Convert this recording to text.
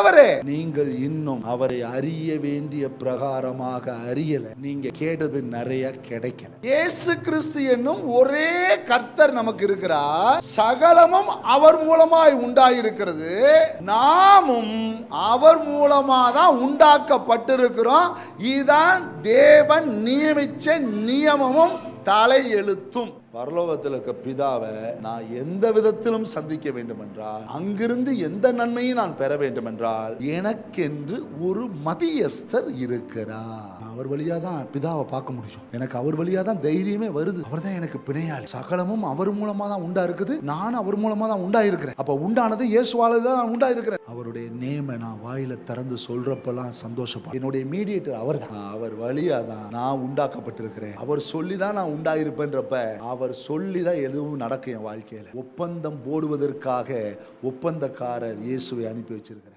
ஆண்டவரே நீங்கள் இன்னும் அவரை அறிய வேண்டிய பிரகாரமாக அறியல. நீங்க கேட்டது நிறைய கிடைக்கல. இயேசு கிறிஸ்து என்னும் ஒரே கர்த்தர் நமக்கு இருக்கிறார். சகலமும் அவர் மூலமாய் உண்டாயிருக்கிறது. நாமும் அவர் மூலமா தான் உண்டாக்கப்பட்டிருக்கிறோம். இதுதான் தேவன் நியமிச்ச நியமமும் தலையெழுத்தும். பரலோகத்தில் இருக்க பிதாவை நான் எந்த விதத்திலும் சந்திக்க வேண்டும் என்றால் அங்கிருந்து எந்த நன்மையும் நான் பெற வேண்டும் என்றால் எனக்கென்று ஒரு மதியஸ்தர் இருக்கிறார். அவர் வழியா தான் பிதாவை பார்க்க முடியும். எனக்கு அவர் வழியா தான் தைரியமே வருது. அவர் தான் எனக்கு பிணையாளி. சகலமும் அவர் மூலமா தான் உண்டா இருக்குது. நானும் அவர் மூலமா தான் உண்டா இருக்கிறேன் அப்ப உண்டானது இயேசுவால தான் உண்டா இருக்கிறேன் அவருடைய நேமை நான் வாயில திறந்து சொல்றப்பெல்லாம் சந்தோஷப்படும். என்னுடைய மீடியேட்டர் அவர் தான் அவர் வழியா தான் நான் உண்டாக்கப்பட்டிருக்கிறேன். அவர் சொல்லி தான் நான் நான் உண்டாயிருப்பேன்றப்ப அவர் சொல்லி தான் எதுவும் நடக்கும் என் வாழ்க்கையில. ஒப்பந்தம் போடுவதற்காக ஒப்பந்தக்காரர் இயேசுவை அனுப்பி வச்சிருக்கிறார்.